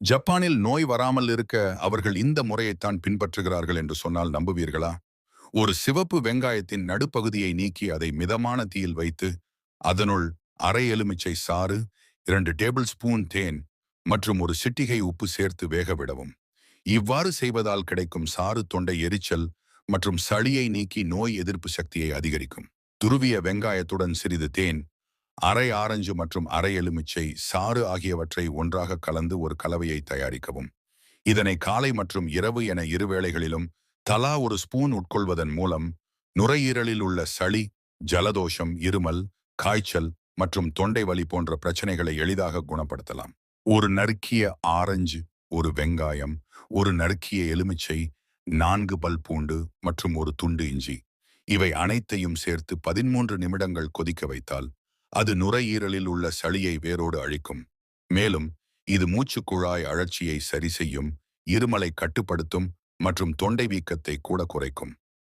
ஜப்பானில் நோய் வராமல் இருக்க அவர்கள் இந்த முறையைத்தான் பின்பற்றுகிறார்கள் என்று சொன்னால் நம்புவீர்களா? ஒரு சிவப்பு வெங்காயத்தின் நடுப்பகுதியை நீக்கி அதை மிதமான தீயில் வைத்து அதனுள் அரை எலுமிச்சை சாறு இரண்டு டேபிள் ஸ்பூன் தேன் மற்றும் ஒரு சிட்டிகை உப்பு சேர்த்து வேக விடவும். இவ்வாறு செய்வதால் கிடைக்கும் சாறு தொண்டை எரிச்சல் மற்றும் சளியை நீக்கி நோய் எதிர்ப்பு சக்தியை அதிகரிக்கும். துருவிய வெங்காயத்துடன் சிறிது தேன் அரை ஆரஞ்சு மற்றும் அரை எலுமிச்சை சாறு ஆகியவற்றை ஒன்றாக கலந்து ஒரு கலவையை தயாரிக்கவும். இதனை காலை மற்றும் இரவு என இருவேளைகளிலும் தலா ஒரு ஸ்பூன் உட்கொள்வதன் மூலம் நுரையீரலில் உள்ள சளி ஜலதோஷம் இருமல் காய்ச்சல் மற்றும் தொண்டை வலி போன்ற பிரச்சனைகளை எளிதாக குணப்படுத்தலாம். ஒரு நறுக்கிய ஆரஞ்சு ஒரு வெங்காயம் ஒரு நறுக்கிய எலுமிச்சை நான்கு பல் பூண்டு மற்றும் ஒரு துண்டு இஞ்சி. இவை அனைத்தையும் சேர்த்து பதிமூன்று நிமிடங்கள் கொதிக்க வைத்தால் அது நுரையீரலில் உள்ள சளியை வேரோடு அழிக்கும். மேலும் இது மூச்சுக்குழாய் அழற்சியை சரி செய்யும் இருமலை கட்டுப்படுத்தும் மற்றும் தொண்டை வீக்கத்தை கூட குறைக்கும்.